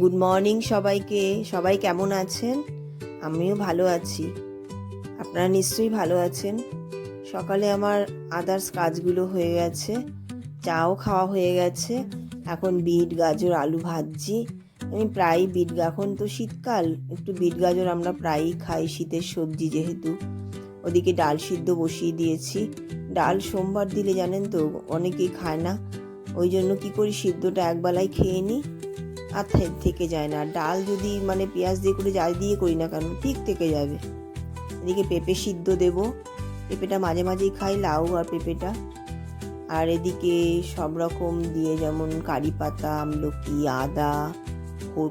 Good morning সবাইকে। সবাই কেমন আছেন? আমিও ভালো আছি। আপনারা নিশ্চয়ই ভালো আছেন। সকালে আমার আদার্স কাজগুলো হয়ে গেছে। চাও খাওয়া হয়ে গেছে। এখন বিট, গাজর, আলু ভাজছি। আমি প্রায়ই বিট এখন তো শীতকাল। একটু বিট, গাজর আমরা প্রায়ই খাই শীতের সবজি যেহেতু। ওদিকে ডাল সিদ্ধ বসিয়ে দিয়েছি। ডাল সোমবার দিলে জানেন তো, অনেকেই খায় না। ওই জন্য কি করি, সিদ্ধটা একবেলায় খেয়ে নিই। আর থেকে যায় না। ডাল যদি মানে পেঁয়াজ দিয়ে করে যাই দিয়ে করি না কেন, ঠিক থেকে যাবে। এদিকে পেঁপে সিদ্ধ দেব। পেঁপেটা মাঝে মাঝেই খাই, লাউ আর পেঁপেটা। আর এদিকে সব রকম দিয়ে যেমন কারি পাতা, আমলকি, আদা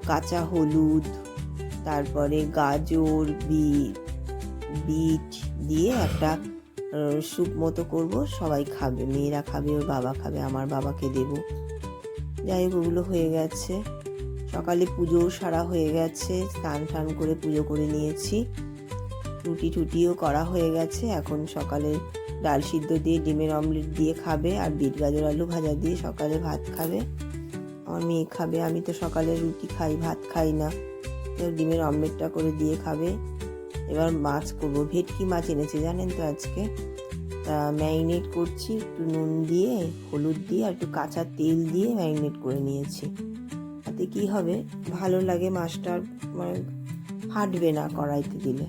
কাঁচা হলুদ, তারপরে গাজর বিট বিট দিয়ে একটা স্যুপ মতো করব, সবাই খাবে। মেয়েরা খাবে, ওর বাবা খাবে, আমার বাবাকে দেবো। যাই হোক, ওগুলো হয়ে গেছে। সকালে পুজোও সারা হয়ে গেছে, স্নান টান করে পুজো করে নিয়েছি। রুটি টুটিও করা হয়ে গেছে, এখন সকালে ডাল সিদ্ধ দিয়ে, ডিমের অমলেট দিয়ে খাবে আর বিট গাজর আলু ভাজা দিয়ে সকালে ভাত খাবে। আমার মেয়ে খাবে, আমি তো সকালে রুটি খাই, ভাত খাই না। ডিমের অমলেটটা করে দিয়ে খাবে। এবার মাছ করব। ভেটকি মাছ এনেছে জানেন তো আজকে? তা ম্যারিনেট করছি, একটু নুন দিয়ে, হলুদ দিয়ে আর একটু কাঁচা তেল দিয়ে ম্যারিনেট করে নিয়েছি। তাতে কি হবে? ভালো লাগে মাছটা মানে ফাটবে না কড়াইতে দিলে।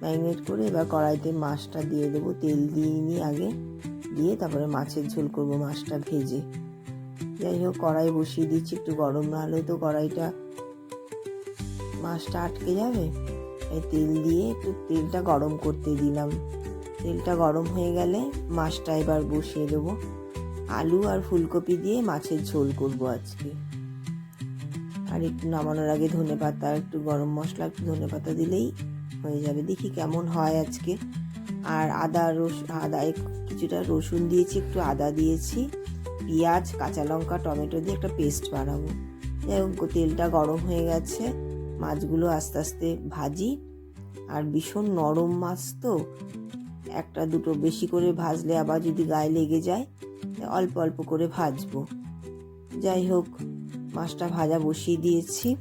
ম্যারিনেট করে এবার কড়াইতে মাছটা দিয়ে দেবো। তেল দিয়ে নিই আগে দিয়ে তারপরে মাছের ঝোল করব মাছটা ভেজে। যাই হোক, কড়াই বসিয়ে দিচ্ছি। একটু গরম না হলে তো কড়াইটা মাছটা আটকে যাবে। এই তেল দিয়ে একটু তেলটা গরম করতে দিলাম। তেলটা গরম হয়ে গেলে মাছটা এবার বসিয়ে দেবো। আলু আর ফুলকপি দিয়ে মাছের ঝোল করব আজকে। আর একটু নামানোর আগে ধনে পাতা, একটু গরম মশলা, একটু ধনে পাতা দিলেই হয়ে যাবে। দেখি কেমন হয় আজকে। আর আদা রস, আদা কিছুটা রসুন দিয়েছি, একটু আদা দিয়েছি, পেঁয়াজ, কাঁচা লঙ্কা, টমেটো দিয়ে একটা পেস্ট বানাবো। যাই হোক, তেলটা গরম হয়ে গেছে। মাছগুলো আস্তে আস্তে ভাজি। আর ভীষণ নরম মাছ তো। একটা দুটো বেশি করে ভাজলে আবার যদি গায়ে লেগে যায়, অল্প অল্প করে ভাজবো। যাই হোক মাছটা ভাজা বসিয়ে দিয়েছি।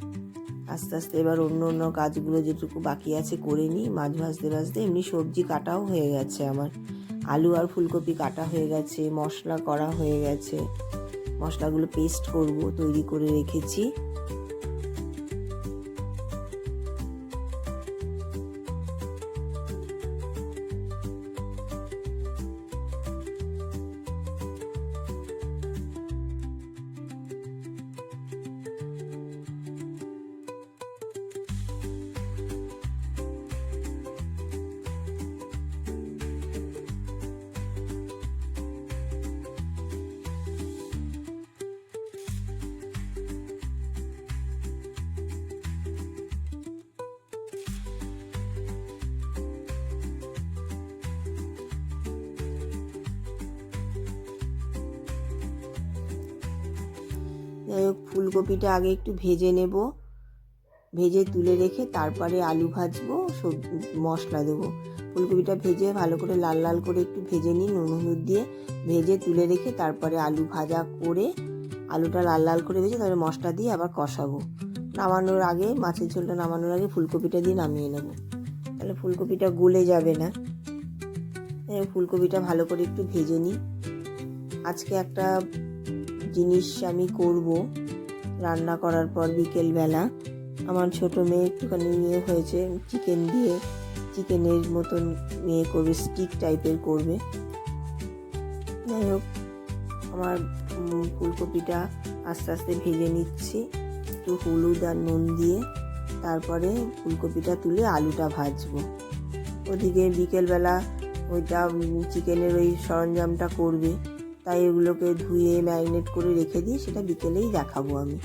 আস্তে আস্তে এবার অন্য অন্য কাজগুলো যেটুকু বাকি আছে করে নিই। মাছ ভাজতে ভাজতে এমনি সবজি কাটাও হয়ে গেছে আমার। আলু আর ফুলকপি কাটা হয়ে গেছে, মশলা করা হয়ে গেছে। মশলাগুলো পেস্ট করব, তৈরি করে রেখেছি। যাই হোক, ফুলকপিটা আগে একটু ভেজে নেব। ভেজে তুলে রেখে তারপরে আলু ভাজবো, সব, মশলা দেবো। ফুলকপিটা ভেজে ভালো করে লাল লাল করে একটু ভেজে নিই, নুন হলুদ দিয়ে। ভেজে তুলে রেখে তারপরে আলু ভাজা করে আলুটা লাল লাল করে ভেজে তারপরে মশলা দিয়ে আবার কষাবো। নামানোর আগে, মাছের ঝোলটা নামানোর আগে ফুলকপিটা দিয়ে নামিয়ে নেব। তাহলে ফুলকপিটা গলে যাবে না। ফুলকপিটা ভালো করে একটু ভেজে নিই। আজকে একটা জিনিস আমি করব। রান্না করার পর বিকেলবেলা আমার ছোট মেয়ে একটুখানি ইয়ে হয়েছে চিকেন দিয়ে চিকেনের মতন ইয়ে করবে স্টিক টাইপের করবে। যাই হোক, আমার ফুলকপিটা আস্তে আস্তে ভেজে নিচ্ছি, একটু হলুদ আর নুন দিয়ে। তারপরে ফুলকপিটা তুলে আলুটা ভাজবো। ওদিকে বিকেলবেলা ওইটা চিকেনের ওই সরঞ্জামটা করবে। তাই এগুলোকে ধুয়ে ম্যারিনেট করে রেখে দিই সেটা বিকেলেই দেখাবো আমি।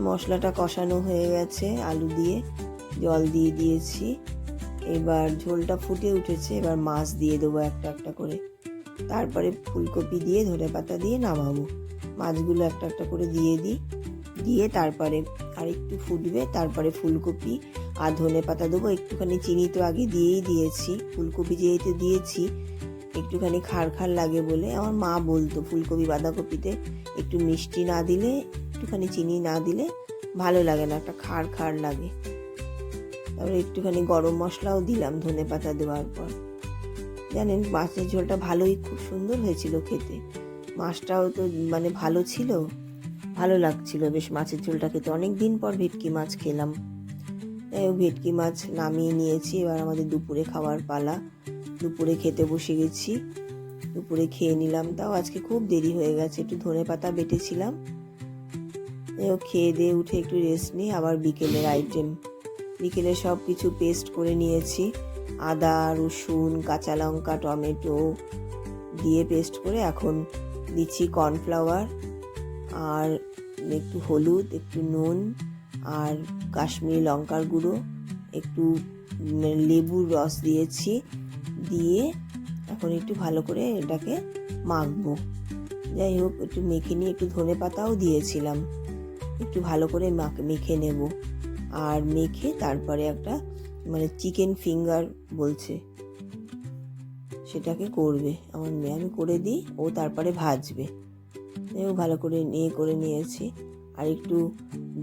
মশলাটা কষানো হয়ে গেছে, আলু দিয়ে জল দিয়ে দিয়েছি। এবার ঝোলটা ফুটে উঠেছে, এবার মাছ দিয়ে দেবো একটা একটা করে। তারপরে ফুলকপি দিয়ে ধনে পাতা দিয়ে নামাবো। মাছগুলো একটা একটা করে দিয়ে দিই। দিয়ে তারপরে আর একটু ফুটবে, তারপরে ফুলকপি আর ধনে পাতা দেবো। একটুখানি চিনি তো আগে দিয়েই দিয়েছি। ফুলকপি যেহেতু দিয়েছি, একটুখানি খার খার লাগে বলে। আমার মা বলতো, ফুলকপি বাঁধাকপিতে একটু মিষ্টি না দিলে একটুখানি চিনি না দিলে ভালো লাগে না, একটা খাড় খাড় লাগে। তারপরে একটুখানি গরম মশলাও দিলাম ধনে পাতা দেওয়ার পর। জানেন, মাছের ঝোলটা ভালোই, খুব সুন্দর হয়েছিল খেতে। মাছটাও তো মানে ভালো ছিল, ভালো লাগছিল বেশ মাছের ঝোলটা খেতে। অনেক দিন পর ভেটকি মাছ খেলাম। হোক, ভেটকি মাছ নামিয়ে নিয়েছি, এবার আমাদের দুপুরে খাওয়ার পালা। দুপুরে খেতে বসে গেছি, দুপুরে খেয়ে নিলাম। তাও আজকে খুব দেরি হয়ে গেছে, একটু ধনে পাতা বেটেছিলাম। যাই হোক খেয়ে দিয়ে উঠে একটু রেস্ট নিই, আবার বিকেলের আইটেম বিকেলে সব কিছু পেস্ট করে নিয়েছি। আদা, রসুন, কাঁচা লঙ্কা, টমেটো দিয়ে পেস্ট করে এখন দিচ্ছি কর্নফ্লাওয়ার আর একটু হলুদ, একটু নুন, আর কাশ্মীরি লঙ্কার গুঁড়ো, একটু লেবুর রস দিয়েছি, দিয়ে এখন একটু ভালো করে এটাকে মাখবো। যাই হোক, একটু মেখে নিয়ে একটু ধনে পাতাও দিয়েছিলাম। একটু ভালো করে মাখ- নেব। আর মেখে তারপরে একটা মানে চিকেন ফিঙ্গার বলছে। সেটাকে করবে। আমার মেয়ে আমি করে দিই, ও তারপরে ভাজবে। ও ভালো করে নিয়ে, করে নিয়েছি। আর একটু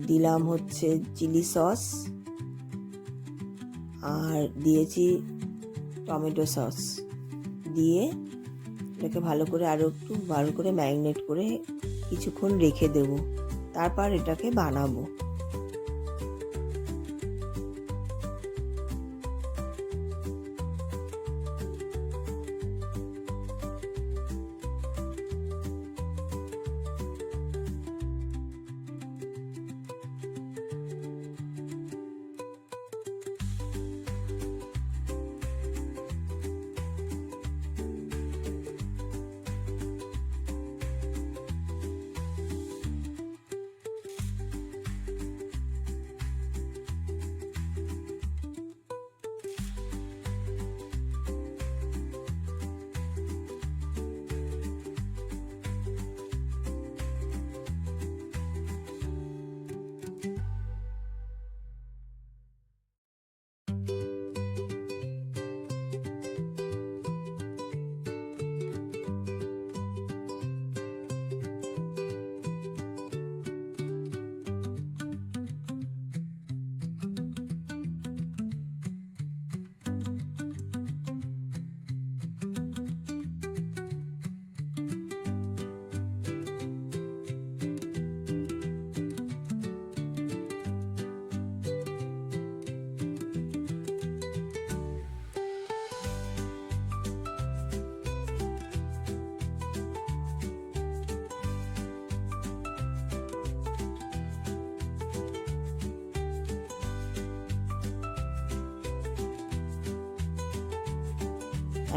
দিলাম হচ্ছে চিলি সস আর দিয়েছি টমেটো সস দিয়ে এটাকে ভালো করে আরও একটু ভালো করে ম্যারিনেট করে কিছুক্ষণ রেখে দেবো। তারপর এটাকে বানাবো।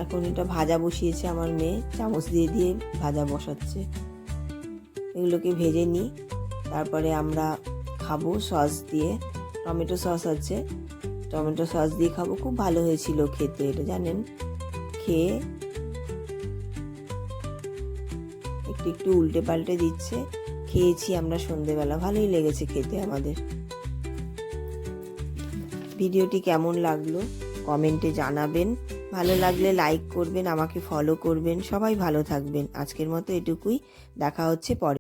এখন এটা ভাজা বসিয়েছে আমার মেয়ে, চামচ দিয়ে দিয়ে ভাজা বসাচ্ছে। এগুলোকে ভেজে নিই, তারপরে আমরা খাব সস দিয়ে। টমেটো সস আছে, টমেটো সস দিয়ে খাব, খুব ভালো হয়েছিল খেতে, এটা জানেন? খেয়ে একটু একটু উল্টে পাল্টে দিচ্ছে, খেয়েছি আমরা সন্ধেবেলা, ভালোই লেগেছে খেতে আমাদের। ভিডিওটি কেমন লাগল, কমেন্টে জানাবেন। ভালো লাগলে লাইক করবেন, আমাকে ফলো করবেন, সবাই ভালো থাকবেন। আজকের মতো এটুকুই, দেখা হচ্ছে পরে।